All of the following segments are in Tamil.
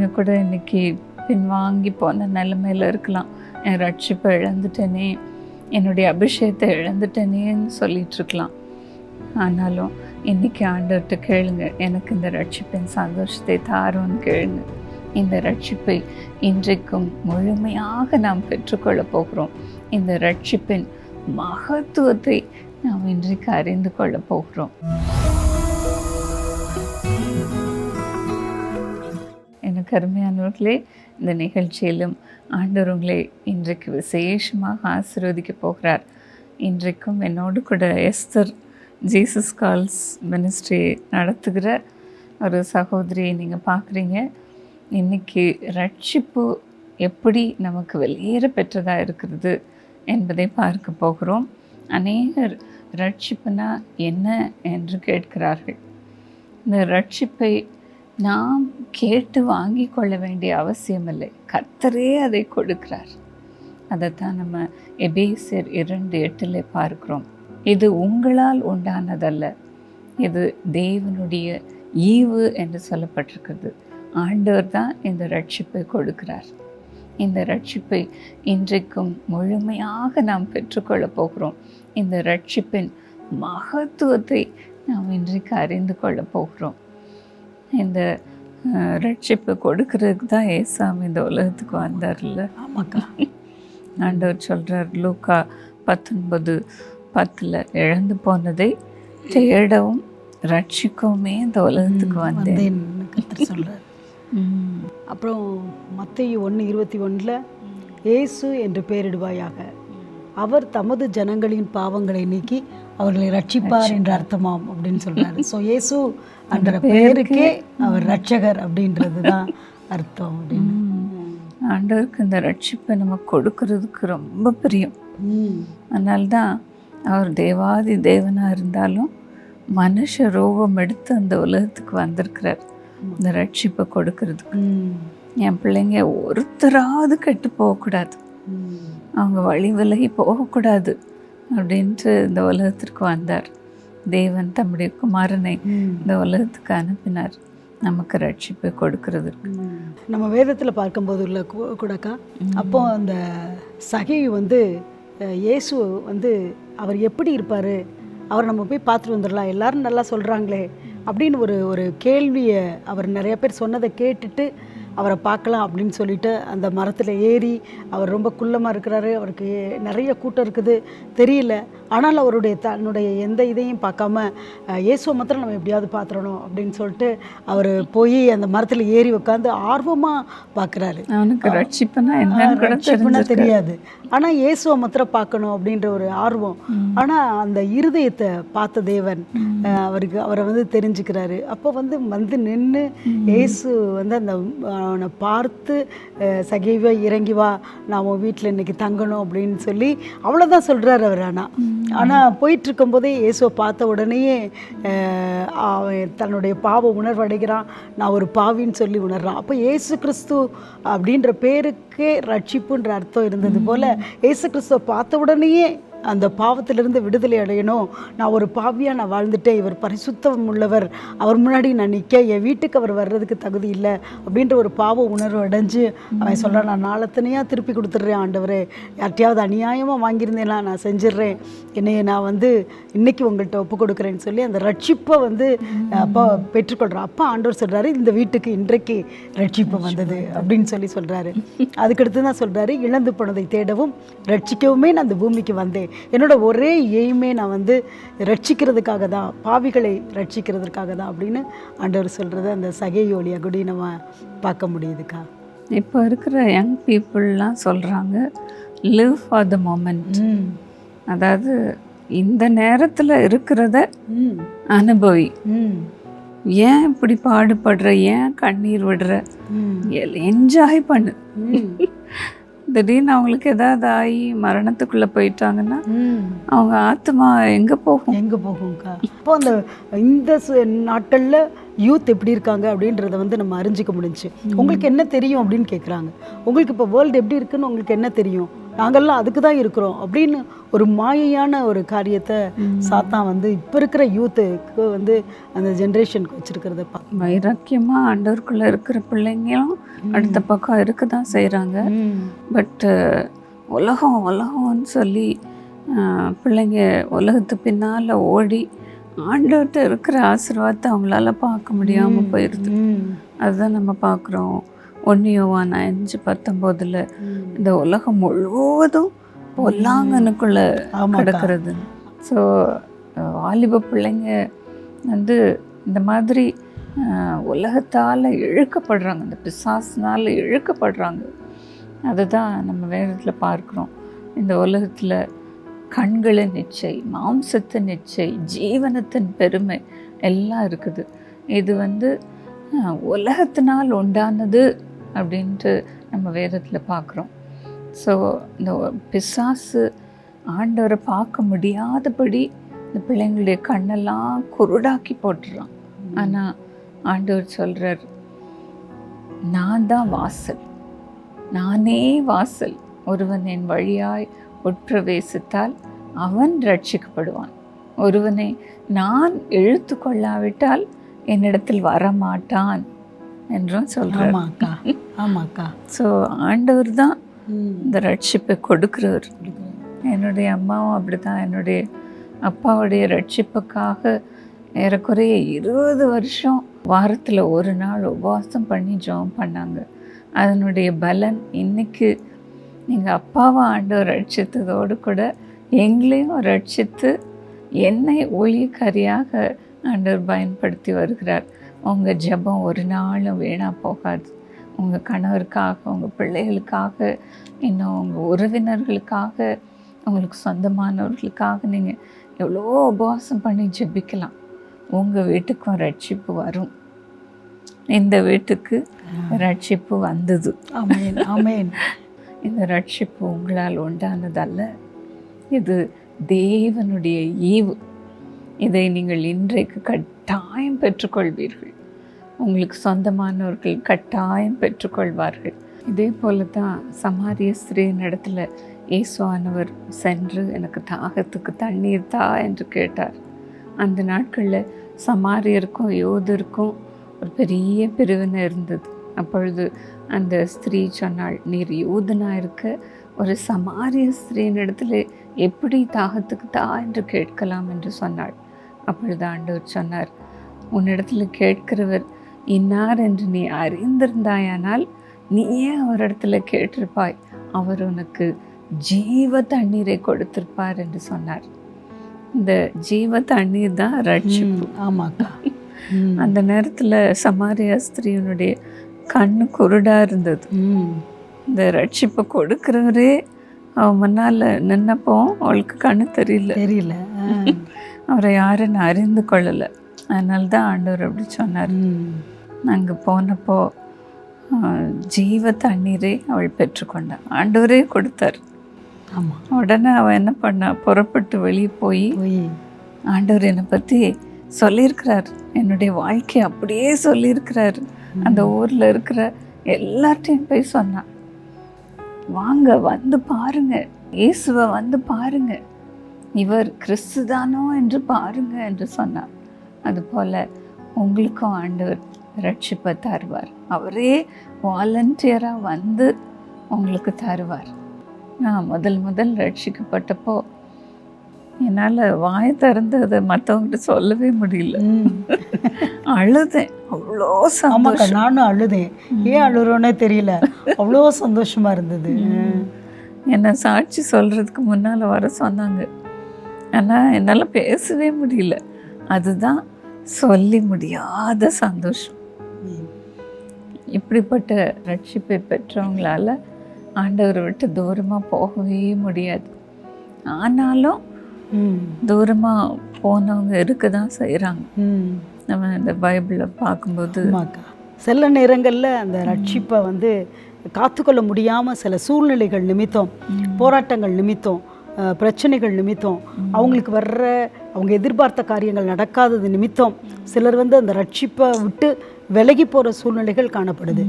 நீங்கள் கூட இன்றைக்கி பின்வாங்கி போன நிலைமையில இருக்கலாம். என் ரட்சிப்பை இழந்துட்டேனே என்னுடைய அபிஷேகத்தை இழந்துட்டேனேன்னு சொல்லிகிட்ருக்கலாம் ஆனாலும் இன்றைக்கி ஆண்டவர்கிட்ட கேளுங்க எனக்கு இந்த ரட்சிப்பின் சந்தோஷத்தை தாரும்னு கேளுங்க. இந்த ரட்சிப்பை இன்றைக்கும் முழுமையாக நாம் பெற்றுக்கொள்ளப் போகிறோம். இந்த ரட்சிப்பின் மகத்துவத்தை நாம் இன்றைக்கு அறிந்து கொள்ளப் போகிறோம். கருமையானவர்களே இந்த நிகழ்ச்சியிலும் ஆண்டவர் உங்களை இன்றைக்கு விசேஷமாக ஆசீர்வதிக்க போகிறார். இன்றைக்கும் என்னோடு கூட எஸ்தர் ஜீசஸ் கால்ஸ் மினிஸ்ட்ரி நடத்துகிற ஒரு சகோதரியை நீங்கள் பார்க்குறீங்க. இன்றைக்கி ரட்சிப்பு எப்படி நமக்கு வெளியேற பெற்றதாக இருக்கிறது என்பதை பார்க்க போகிறோம். அநேகர் ரட்சிப்புனா என்ன என்று கேட்கிறார்கள். இந்த ரட்சிப்பை நாம் கேட்டு வாங்கி கொள்ள வேண்டிய அவசியமில்லை. கர்த்தரே அதை கொடுக்கிறார். அதைத்தான் நம்ம எபேசியர் இரண்டு எட்டில் பார்க்கிறோம். இது உங்களால் உண்டானதல்ல. இது தேவனுடைய ஈவு என்று சொல்லப்பட்டிருக்கிறது. ஆண்டவர் தான் இந்த ரட்சிப்பை கொடுக்கிறார். இந்த ரட்சிப்பை இன்றைக்கும் முழுமையாக நாம் பெற்றுக்கொள்ளப் போகிறோம். இந்த ரட்சிப்பின் மகத்துவத்தை நாம் இன்றைக்கு அறிந்து கொள்ளப் போகிறோம். இந்த ரட்சிப்பை கொடுக்கறதுக்கு தான் ஏசாமி இந்த உலகத்துக்கு வந்தார்ல. ஆமாக்கா. ஆண்டவர் சொல்கிறார் லூக்கா பத்தொன்பது பத்தில் இழந்து போனதை தேடவும் ரட்சிக்கவுமே இந்த உலகத்துக்கு வந்தேன். ம். அப்புறம் மத்தேயு ஒன்று இருபத்தி ஒன்றில் இயேசு என்று பெயரிடுவாயாக. அவர் தமது ஜனங்களின் பாவங்களை நீக்கி அவர்களை ரட்சிப்பார் என்ற அர்த்தமாம் அப்படின்னு சொல்றாரு. ஸோ இயேசு என்ற பெயருக்கே அவர் ரட்சகர் அப்படின்றது தான் அர்த்தம் அப்படின்னு. ஆண்டவருக்கு இந்த ரட்சிப்பை நம்ம கொடுக்கறதுக்கு ரொம்ப பிரியம். அதனால்தான் அவர் தேவாதி தேவனாக இருந்தாலும் மனுஷ ரூபம் எடுத்து அந்த உலகத்துக்கு வந்திருக்கிறார். இந்த ரட்சிப்பை கொடுக்கறதுக்கு. என் பிள்ளைங்க ஒருத்தராவது கெட்டு போகக்கூடாது. அவங்க வழி விலகி போகக்கூடாது அப்படின்ட்டு இந்த உலகத்திற்கு வந்தார். தேவன் தம்முடைய குமாரனை. இந்த உலகத்துக்கு அனுப்பினார். நமக்கு ரட்சிப்பை கொடுக்கறதுக்கு. நம்ம வேதத்தில் பார்க்கும்போது உள்ள கூடக்கா அப்போ அந்த சகை வந்து இயேசு வந்து அவர் எப்படி இருப்பார்? அவர் நம்ம போய் பார்த்துட்டு வந்துடலாம். எல்லாரும் நல்லா சொல்கிறாங்களே அப்படின்னு ஒரு ஒரு கேள்வியை அவர் நிறைய பேர் சொன்னதை கேட்டுட்டு அவரை பார்க்கலாம் அப்படின்னு சொல்லிட்டு அந்த மரத்தில் ஏறி அவர் ரொம்ப குள்ளமாக இருக்கிறாரு. அவருக்கு நிறைய கூட்டம் இருக்குது. தெரியல. ஆனால் அவருடைய தன்னுடைய எந்த இதையும் பார்க்காம இயேசுவை மாத்திரம் நம்ம எப்படியாவது பார்த்துடணும் அப்படின்னு சொல்லிட்டு அவர் போய் அந்த மரத்தில் ஏறி உட்காந்து ஆர்வமாக பார்க்குறாரு. அவனுக்கு ரட்சிப்புனா. தெரியாது. ஆனா இயேசுவை மாத்திரம் பார்க்கணும் அப்படின்ற ஒரு ஆர்வம். ஆனா அந்த இருதயத்தை பார்த்த தேவன் அவருக்கு அவரை வந்து தெரிஞ்சுக்கிறாரு. அப்போ வந்து வந்து நின்று இயேசு வந்து அந்த அவனை பார்த்து சகைவா இறங்கி வா. நான் உன் வீட்டில் இன்னைக்கு தங்கணும் அப்படின்னு சொல்லி அவ்வளோதான் சொல்றாரு அவர் ஆனா. ஆனா போயிட்டு இருக்கும்போதே இயேசுவை பார்த்த உடனேயே அவன் தன்னுடைய பாவ உணர்வு அடைகிறான் நான் ஒரு பாவின்னு சொல்லி உணர்றான். அப்போ இயேசு கிறிஸ்து அப்படின்ற பேருக்கே ரட்சிப்புன்ற அர்த்தம் இருந்தது போல இயேசு கிறிஸ்துவை பார்த்த உடனேயே அந்த பாவத்திலிருந்து விடுதலை அடையணும் நான் ஒரு பாவியாக நான் வாழ்ந்துட்டேன். இவர் பரிசுத்தம் உள்ளவர். அவர் முன்னாடி நான் நிற்க என் வீட்டுக்கு அவர் வர்றதுக்கு தகுதி இல்லை அப்படின்ற ஒரு பாவ உணர்வு அடைஞ்சு அவன் சொல்கிறான் நான் நாளத்தனையாக திருப்பி கொடுத்துட்றேன் ஆண்டவரே. யார்ட்டையாவது அநியாயமாக வாங்கியிருந்தேனா நான் செஞ்சிடுறேன். என்னைய நான் வந்து இன்னைக்கு உங்கள்கிட்ட ஒப்பு கொடுக்குறேன்னு சொல்லி அந்த ரட்சிப்பை வந்து அப்போ பெற்றுக்கொள்கிறான் அப்போ ஆண்டவர் சொல்கிறாரு இந்த வீட்டுக்கு இன்றைக்கு ரட்சிப்பு வந்தது அப்படின்னு சொல்லி சொல்கிறாரு அதுக்கடுத்து தான் சொல்கிறாரு இழந்து போனதை தேடவும் ரட்சிக்கவுமே நான் அந்த பூமிக்கு வந்தேன். என்னோட ஒரே எய்மே நான் வந்து ரட்சிக்கிறதுக்காக தான் பாவிகளை ரட்சிக்கிறதுக்காக தான் அப்படின்னு ஆண்டவர் சொல்கிறத அந்த சகையோலியா கூட நம்ம பார்க்க முடியுதுக்கா இப்போ இருக்கிற யங் பீப்புளெலாம் சொல்கிறாங்க லிவ் ஃபார் த மொமெண்ட் அதாவது இந்த நேரத்தில் இருக்கிறத அனுபவி. ஏன் இப்படி பாடுபடுற ஏன் கண்ணீர் விடுற? என்ஜாய் பண்ணு. திடீர்னு அவங்களுக்கு ஏதாவது ஆகி மரணத்துக்குள்ளே போயிட்டாங்கன்னா அவங்க ஆத்மா எங்கே போகும்? எங்கே போகும்க்கா? அப்போ அந்த இந்த நாட்கள்ல யூத் எப்படி இருக்காங்க அப்படின்றத வந்து நம்ம அறிஞ்சிக்க முடிஞ்சுச்சு. உங்களுக்கு என்ன தெரியும் அப்படின்னு கேட்குறாங்க உங்களுக்கு இப்போ வேர்ல்டு எப்படி இருக்குன்னு உங்களுக்கு என்ன தெரியும்? நாங்கள்லாம் அதுக்கு தான் இருக்கிறோம் அப்படின்னு ஒரு மாயையான ஒரு காரியத்தை சாத்தான் வந்து இப்போ இருக்கிற யூத்துக்கு வந்து அந்த ஜென்ரேஷனுக்கு வச்சிருக்கிறத பார்க்க வைராக்கியமாக ஆண்டவருக்குள்ளே இருக்கிற பிள்ளைங்களும் அடுத்த பக்கம் இருக்க தான் செய்கிறாங்க பட்டு உலகம் உலகம்னு சொல்லி பிள்ளைங்க உலகத்து பின்னால் ஓடி ஆண்டவர்கிட்ட இருக்கிற ஆசீர்வாதத்தை அவங்களால பார்க்க முடியாமல் போயிடுது அதுதான் நம்ம பார்க்குறோம். ஒன்னியோவான் அஞ்சு பத்தொம்போதில் இந்த உலகம் முழுவதும் பொல்லாங்கனுக்குள்ள ஆமாக்கா. கிடக்கிறது. ஸோ வாலிப பிள்ளைங்க வந்து இந்த மாதிரி உலகத்தால் இழுக்கப்படுறாங்க. இந்த பிசாசினால் இழுக்கப்படுறாங்க. அதுதான் நம்ம வேதத்தில் பார்க்குறோம். இந்த உலகத்தில் கண்களின் நிச்சை மாம்சத்தின் நிச்சை ஜீவனத்தின் பெருமை எல்லாம் இருக்குது. இது வந்து உலகத்தினால் உண்டானது அப்படின்ட்டு நம்ம வேதத்தில் பார்க்குறோம் ஸோ இந்த பிசாசு ஆண்டவரை பார்க்க முடியாதபடி இந்த பிள்ளைங்களுடைய கண்ணெல்லாம் குருடாக்கி போட்டுறான். ஆனால் ஆண்டவர் சொல்கிறார் நான் தான் வாசல். நானே வாசல். ஒருவன் என் வழியாய் உட்பிரவேசித்தால் அவன் ரட்சிக்கப்படுவான். ஒருவனை நான் இழுத்து கொள்ளாவிட்டால் என்னிடத்தில் வரமாட்டான். என்றும் சொல்கிறார் ஆமாக்கா ஆமாக்கா. ஸோ ஆண்டவர் தான் இந்த ரட்சிப்பை கொடுக்கிறவர். என்னுடைய அம்மாவும் அப்படிதான் என்னுடைய அப்பாவுடைய ரட்சிப்புக்காக ஏறக்குறைய இருபது வருஷம் வாரத்தில் ஒரு நாள் உபவாசம் பண்ணி ஜெபம் பண்ணாங்க. அதனுடைய பலன் இன்னைக்கு எங்கள் அப்பாவை ஆண்டவர் ரட்சித்ததோடு கூட எங்களையும் ரட்சித்து என்னை ஊழியக்காரியாக ஆண்டவர் பயன்படுத்தி வருகிறார். உங்கள் ஜெபம் ஒரு நாளும் வீணாக போகாது. உங்கள் கணவருக்காக உங்கள் பிள்ளைகளுக்காக இன்னும் உங்கள் உறவினர்களுக்காக உங்களுக்கு சொந்தமானவர்களுக்காக நீங்கள் எவ்வளோ உபவாசம் பண்ணி ஜெபிக்கலாம். உங்கள் வீட்டுக்கும் ரட்சிப்பு வரும். இந்த வீட்டுக்கு ரட்சிப்பு வந்தது. ஆமேன் ஆமேன். இந்த ரட்சிப்பு உங்களால் உண்டானதல்ல. இது தேவனுடைய ஈவு. இதை நீங்கள் இன்றைக்கு கட்டாயம் பெற்றுக்கொள்வீர்கள். உங்களுக்கு சொந்தமானவர்கள் கட்டாயம் பெற்றுக்கொள்வார்கள். இதே போல தான் சமாரிய ஸ்திரீயின் இடத்துல இயேசுவானவர் சென்று எனக்கு தாகத்துக்கு தண்ணீர் தா என்று கேட்டார். அந்த நாட்களில் சமாரியருக்கும் யோதருக்கும் ஒரு பெரிய பிரிவினை இருந்தது. அப்பொழுது அந்த ஸ்திரீ சொன்னாள் நீர் யூதனாக இருக்க ஒரு சமாரிய ஸ்திரீயின் இடத்துல எப்படி தாகத்துக்கு தா என்று கேட்கலாம் என்று சொன்னாள். அப்பொழுது ஆண்டவர் சொன்னார் உன்னிடத்துல கேட்கிறவர் இன்னார் என்று நீ அறிந்திருந்தாயானால் நீயே அவரிடத்துல கேட்டிருப்பாய். அவர் உனக்கு ஜீவ தண்ணீரை கொடுத்திருப்பார் என்று சொன்னார். இந்த ஜீவ தண்ணீர் தான் ரட்சிப்பு. ஆமாக்கா. அந்த நேரத்தில் சமாரியா ஸ்திரீனுடைய கண்ணு குருடா இருந்தது. இந்த ரட்சிப்பை கொடுக்கிறவரே அவன் முன்னால் நின்னப்போ அவளுக்கு கண்ணு தெரியல. தெரியல. அவரை யாருன்னு அறிந்து கொள்ளலை. அதனால தான் ஆண்டவர் அப்படி சொன்னார். நாங்கள் போனப்போ ஜீவ தண்ணீரை அவள் பெற்றுக்கொண்டாள் ஆண்டவரே கொடுத்தார். ஆமா. உடனே அவன் என்ன பண்ணா புறப்பட்டு வெளியே போய் ஆண்டவர் என்னை பற்றி சொல்லியிருக்கிறார். என்னுடைய வாழ்க்கை அப்படியே சொல்லியிருக்கிறார். அந்த ஊரில் இருக்கிற எல்லார்ட்டையும் போய் சொன்னான். வாங்க வந்து பாருங்க. இயேசுவை வந்து பாருங்க. இவர் கிறிஸ்து தானோ என்று பாருங்க என்று சொன்னார் அதுபோல் உங்களுக்கும் ஆண்டவர் ரட்சிப்பை தருவார். அவரே வாலண்டியராக வந்து உங்களுக்கு தருவார். நான் முதல் முதல் ரட்சிக்கப்பட்டப்போ என்னால் வாய் திறந்து அதை மற்றவங்ககிட்ட சொல்லவே முடியல. அழுதேன். அவ்வளோ சந்தோஷம். நானும் அழுதேன். ஏன் அழுறோன்னே தெரியல. அவ்வளோ சந்தோஷமா இருந்தது. என்னை சாட்சி சொல்கிறதுக்கு முன்னால் வர சொன்னாங்க. ஆனால் என்னால் பேசவே முடியல. அதுதான் சொல்லி முடியாத சந்தோஷம். இப்படிப்பட்ட ரட்சிப்பை பெற்றவங்களால ஆண்டவரை விட்டு தூரமாக போகவே முடியாது. ஆனாலும் தூரமாக போனவங்க இருக்க தான் செய்கிறாங்க. நம்ம இந்த பைபிளில் பார்க்கும்போது சில நேரங்களில் அந்த ரட்சிப்பை வந்து காத்துக்கொள்ள முடியாமல் சில சூழ்நிலைகள் நிமித்தம் போராட்டங்கள் நிமித்தம் பிரச்சனைகள் நிமித்தம். அவங்களுக்கு வர்ற அவங்க எதிர்பார்த்த காரியங்கள் நடக்காதது நிமித்தம் சிலர் வந்து அந்த ரட்சிப்பை விட்டு விலகி போகிற சூழ்நிலைகள் காணப்படுது.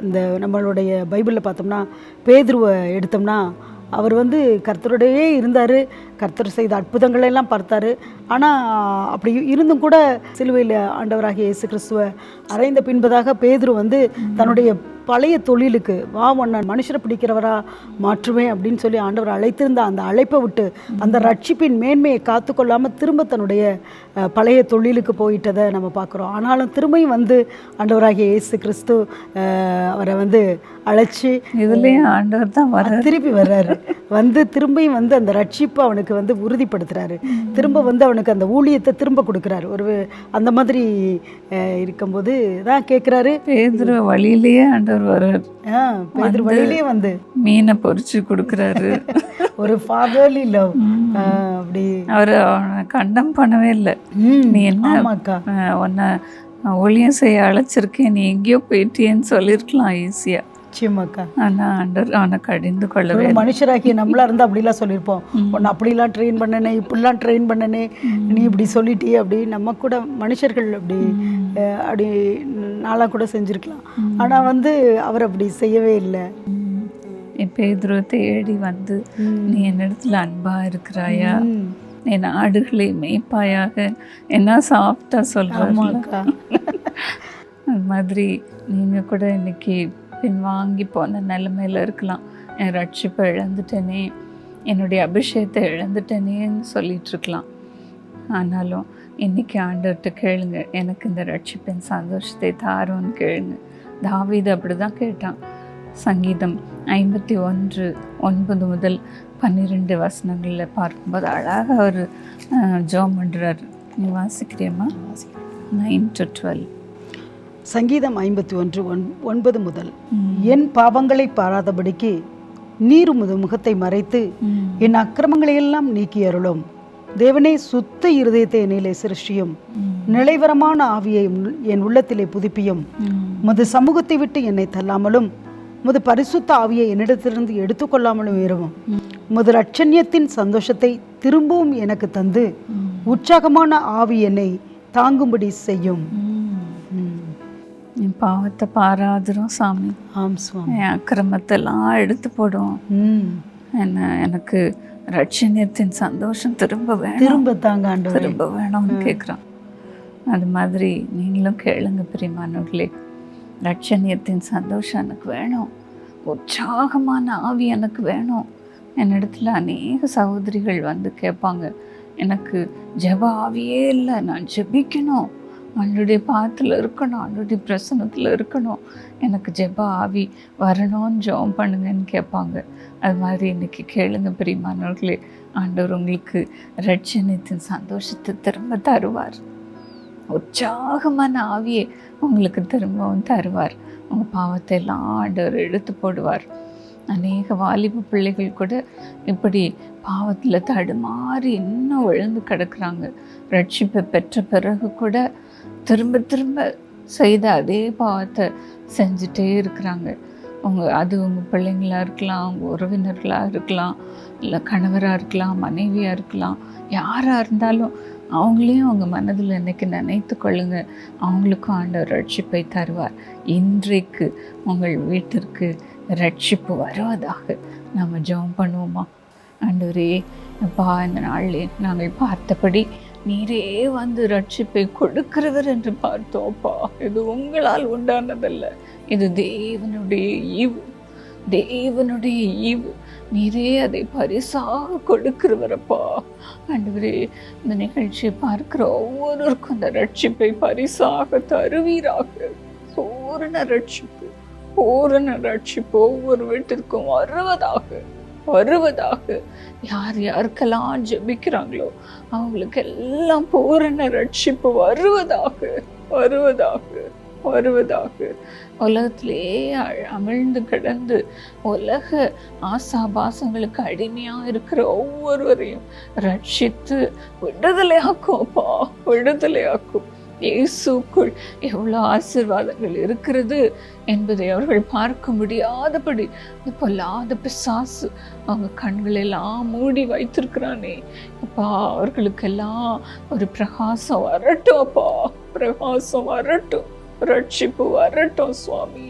அந்த நம்மளுடைய பைபிளில் பார்த்தோம்னா பேதுருவை எடுத்தோம்னா அவர் வந்து கர்த்தருடையே இருந்தார். கர்த்தர் செய்த அற்புதங்களை எல்லாம் பார்த்தாரு. ஆனால் அப்படி இருந்தும் கூட சிலுவையில் ஆண்டவராகிய இயேசு கிறிஸ்துவ அறைந்த பின்பதாக பேதுரு வந்து தன்னுடைய பழைய தொழிலுக்கு வா ஒன்ன மனுஷரை பிடிக்கிறவரா மாற்றுவேன் அப்படின்னு சொல்லி ஆண்டவர் அழைத்திருந்த அந்த அழைப்பை விட்டு அந்த ரட்சிப்பின் மேன்மையை காத்துக்கொள்ளாமல் திரும்ப தன்னுடைய பழைய தொழிலுக்கு போயிட்டதை நம்ம பார்க்குறோம். ஆனாலும் திரும்பியும் வந்து ஆண்டவராகிய இயேசு கிறிஸ்து அவரை வந்து அழைச்சி இதுலயும் ஆண்டவர் தான் வர திருப்பி வர்றாரு. வந்து திரும்பியும் வந்து அந்த ரட்சிப்பை அவனுக்கு வந்து உறுதிப்படுத்துறாரு. திரும்ப வந்து அவனுக்கு அந்த ஊழியத்தை திரும்ப கொடுக்குறாரு. ஒரு அந்த மாதிரி இருக்கும்போது தான் கேட்குறாரு பேதுரு வழியிலேயே ஆண்டவர் வர்றார். ஆ பேதர் வழியிலே வந்து. மீனை பொரிச்சு கொடுக்குறாரு. ஒரு ஃபாதர்லி லவ் அப்படி. அவர் அவனை கண்டம் பண்ணவே இல்லை. நீ என்ன உன்னை ஒளியம் செய்ய அழைச்சிருக்கேன். நீ எங்கேயோ போயிட்டியேன்னு சொல்லியிருக்கலாம் ஈஸியா. நிச்சயமாக்கா. ஆனா ஆண்டவர் அவனை கடிந்து கொள்ளவே ஒரு மனுஷராக்கி நம்மளா இருந்தா அப்படிலாம் சொல்லியிருப்போம். உன்னை அப்படிலாம் ட்ரெயின் பண்ணனே இப்படிலாம் ட்ரெயின் பண்ணனே நீ இப்படி சொல்லிட்டியே அப்படி நம்ம கூட மனுஷர்கள் அப்படி அப்படி நாளாக கூட செஞ்சுருக்கலாம். ஆனா வந்து அவர் அப்படி செய்யவே இல்லை. என் பேதுரு தேடி வந்து நீ என்னிடத்துல அன்பா இருக்கிறாயா. என் ஆடுகளை மேய்ப்பாயாக என்ன சாஃப்டா சொல்றாங்க ஆமாக்கா. அது மாதிரி நீங்க கூட இன்னைக்கு பின்வாங்கி போன நிலைமையில இருக்கலாம். என் ரட்சிப்பை இழந்துட்டேனே என்னுடைய அபிஷேகத்தை இழந்துட்டேனேன்னு சொல்லிட்டு இருக்கலாம். ஆனாலும் இன்னைக்கு ஆண்டவர்கிட்ட கேளுங்க. எனக்கு இந்த ரட்சிப்பின் சந்தோஷத்தை தாரோன்னு கேளுங்க. தாவீது அப்படிதான் கேட்டான். சங்கீதம் ஐம்பத்தி ஒன்று ஒன்பது முதல் பன்னிரெண்டு வசனங்களில் பார்க்கும்போது அழகாக அவர் ஜோம் பண்ணுறாரு நீ வாசிக்கிறியம்மா? நைன் டு டுவெல் சங்கீதம் ஐம்பத்தி ஒன்று ஒன் ஒன்பது முதல். என் பாவங்களை பாராதபடிக்கு நீர் முது முகத்தை மறைத்து என் அக்கிரமங்களை எல்லாம் நீக்கி அருளும். தேவனே சுத்த இருதயத்தை என்னிலே சிருஷ்டியும். நிலைவரமான ஆவியை என் உள்ளத்திலே புதுப்பியும். முது சமூகத்தை விட்டு என்னை தள்ளாமலும் முது பரிசுத்த ஆவியை என்னிடத்திலிருந்து எடுத்துக்கொள்ளாமலும் இருவும் முது லட்சண்யத்தின் சந்தோஷத்தை திரும்பவும் எனக்கு தந்து உற்சாகமான ஆவி என்னை தாங்கும்படி செய்யும். பாவத்தை பாராதுரும் சாமி. ஆம் சுவாமி. என் அக்கிரமத்தெல்லாம் எடுத்து போடும். ம். என்ன எனக்கு ரட்சணியத்தின் சந்தோஷம் திரும்ப வேணும். திரும்ப தாங்க திரும்ப வேணும்னு கேட்குறான் அது மாதிரி நீங்களும் கேளுங்க பிரியமானவர்களே ரட்சணியத்தின் சந்தோஷம் எனக்கு வேணும். உற்சாகமான ஆவி எனக்கு வேணும். என்னிடத்துல அநேக சகோதரிகள் வந்து கேட்பாங்க. எனக்கு ஜெப ஆவியே இல்லை நான் ஜெபிக்கணும். ஆண்டுடைய பாத்தில் இருக்கணும் ஆண்டுடைய பிரசனத்தில் இருக்கணும். எனக்கு ஜெப ஆவி வரணும்னு ஜெபம் பண்ணுங்கன்னு கேட்பாங்க. அது மாதிரி இன்றைக்கி கேளுங்க பிரியமானவர்களே. ஆண்டவர் உங்களுக்கு ரட்சணத்தின் சந்தோஷத்தை திரும்ப தருவார். உற்சாகமான ஆவியை உங்களுக்கு திரும்பவும் தருவார். உங்கள் பாவத்தை எல்லாம் ஆண்டவர் எடுத்து போடுவார். அநேக வாலிப பிள்ளைகள் கூட இப்படி பாவத்தில் தடுமாறி இன்னும் விழுந்து கிடக்குறாங்க. ரட்சிப்பை பெற்ற பிறகு கூட திரும்ப திரும்ப செய்த அதே பாவத்தை செஞ்சுட்டே இருக்கிறாங்க. அவங்க அது உங்கள் பிள்ளைங்களா இருக்கலாம் அவங்க உறவினர்களாக இருக்கலாம் இல்லை கணவராக இருக்கலாம் மனைவியாக இருக்கலாம் யாராக இருந்தாலும் அவங்களையும் அவங்க மனதில் இன்னைக்கு நினைத்து கொள்ளுங்க அவங்களுக்கும் ஆண்டவர் ரட்சிப்பை தருவார். இன்றைக்கு உங்கள் வீட்டிற்கு ரட்சிப்பு வருவதாக நம்ம ஜெபம் பண்ணுவோமா? ஆண்டவரே அப்பா இந்த நாளில் நாங்கள் பார்த்தபடி நீரே வந்து ரட்சிப்பை கொடுக்கிறவர் என்று பார்த்தோப்பா இது உங்களால் உண்டானதல்ல. இது தேவனுடைய ஈவு. தேவனுடைய ஈவு. நீரே அதை பரிசாக கொடுக்கிறவரப்பா ஆண்டவரே இந்த நிகழ்ச்சியை பார்க்கிற ஒவ்வொருவருக்கும் அந்த ரட்சிப்பை பரிசாக தருவீராக. பூரண ரட்சிப்பு பூரண ரட்சிப்பு ஒவ்வொரு வீட்டிற்கும் வருவதாக. வருவதாக யார் யாருக்கெல்லாம் ஜெபிக்கிறாங்களோ அவங்களுக்கு எல்லாம் பூரண ரட்சிப்பு வருவதாக வருவதாக வருவதாக. உலகத்திலே அமிழ்ந்து கிடந்து உலக ஆசாபாசங்களுக்கு அடிமையாக இருக்கிற ஒவ்வொருவரையும் ரட்சித்து விடுதலையாக்கும் அப்பா விடுதலையாக்கும். இயேசுக்குள் எவ்வளோ ஆசீர்வாதங்கள் இருக்கிறது என்பதை அவர்கள் பார்க்க முடியாதபடி இந்த பொல்லாத பிசாசு அவங்க கண்களெல்லாம் மூடி வைத்திருக்கிறானே. அப்பா அவர்களுக்கெல்லாம் ஒரு பிரகாசம் வரட்டும் அப்பா. பிரகாசம் வரட்டும். ரட்சிப்பு வரட்டும் சுவாமி.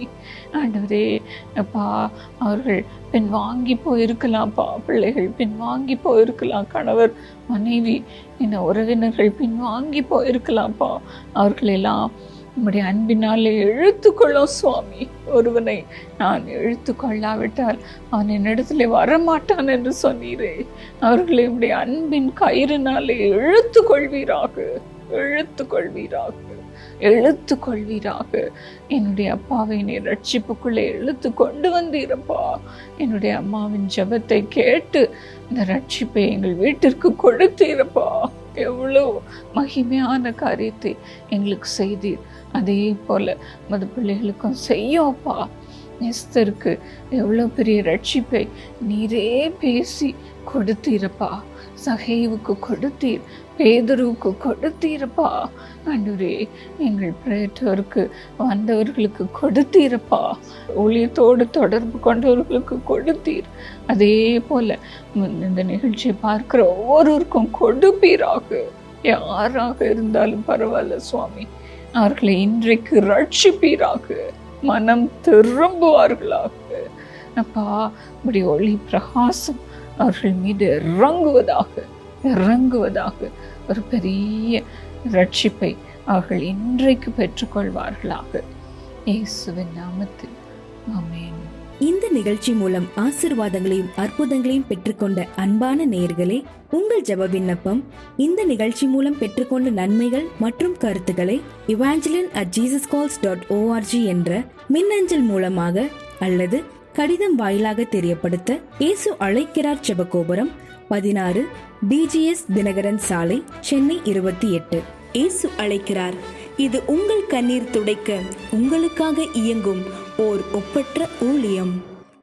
ஆண்டவரே அப்பா அவர்கள் பின் வாங்கி போயிருக்கலாம்ப்பா பிள்ளைகள் பின் வாங்கி போயிருக்கலாம் கணவர் மனைவி இந்த உறவினர்கள் பின் வாங்கி போயிருக்கலாம்ப்பா. அவர்களெல்லாம் உம்முடைய அன்பினாலே இழுத்துக்கொள்ளும் சுவாமி. ஒருவனை நான் இழுத்து கொள்ளாவிட்டால் அவன் என்னிடத்துல வரமாட்டான் என்று சொன்னீரே. அவர்களை உம்முடைய அன்பின் கயிறுனாலே இழுத்து கொள்வீராக இழுத்து கொள்வீராக. எழுத்து கொள்வீராக என்னுடைய அப்பாவை நீ ரட்சிப்புக்குள்ளே இழுத்து கொண்டு வந்தீரப்பா. என்னுடைய அம்மாவின் ஜெபத்தை கேட்டு இந்த ரட்சிப்பை எங்கள் வீட்டிற்கு கொடுத்தீரப்பா. எவ்வளோ மகிமையான காரியத்தை எங்களுக்கு செய்தீர். அதே போல மது பிள்ளைகளுக்கும் செய்யோப்பா. எஸ்தருக்கு எவ்வளோ பெரிய ரட்சிப்பை நீரே பேசி கொடுத்தீரப்பா. சகைவுக்கு கொடுத்தீர். பேதருவுக்கு கொடுத்தீரப்பா. ஆண்டவரே எங்கள் பிரேட்டருக்கு வந்தவர்களுக்கு கொடுத்தீரப்பா. ஊழியத்தோடு தொடர்பு கொண்டவர்களுக்கு கொடுத்தீர். அதே போல இந்த நிகழ்ச்சியை பார்க்குற ஒவ்வொருவருக்கும் கொடுப்பீராக. யாராக இருந்தாலும் பரவாயில்ல சுவாமி. அவர்களை இன்றைக்கு ரட்சிப்பீராக. மனம் திரும்புவார்களாக. அப்பா இப்படி ஒளி பிரகாசம் அவர்கள் மீது இறங்குவதாக. இறங்குவதாக ஒரு பெரிய ரட்சிப்பை அவர்கள் இன்றைக்கு பெற்றுக்கொள்வார்களாக. இயேசுவின் நாமத்தில். ஆமென். இந்த நிகழ்ச்சி மூலம் ஆசிர்வாதங்களையும் அற்புதங்களையும் பெற்றுக்கொண்ட அன்பான நேயர்களே உங்கள் ஜெப விண்ணப்பம் இந்த நிகழ்ச்சி மூலம் பெற்றுக்கொண்ட நன்மைகள் மற்றும் கருத்துக்களை Evangeline at Jesus calls dot org என்ற மின்னஞ்சல் மூலமாக அல்லது கடிதம் வாயிலாக தெரியப்படுத்த இயேசு அழைக்கிறார் ஜெபகோபுரம் பதினாறு பிஜிஎஸ் தினகரன் சாலை சென்னை இருபத்தி எட்டு. இயேசு அழைக்கிறார். இது உங்கள் கண்ணீர் துடைக்க உங்களுக்காக இயங்கும் ஓர் ஒப்பற்ற ஊழியம்.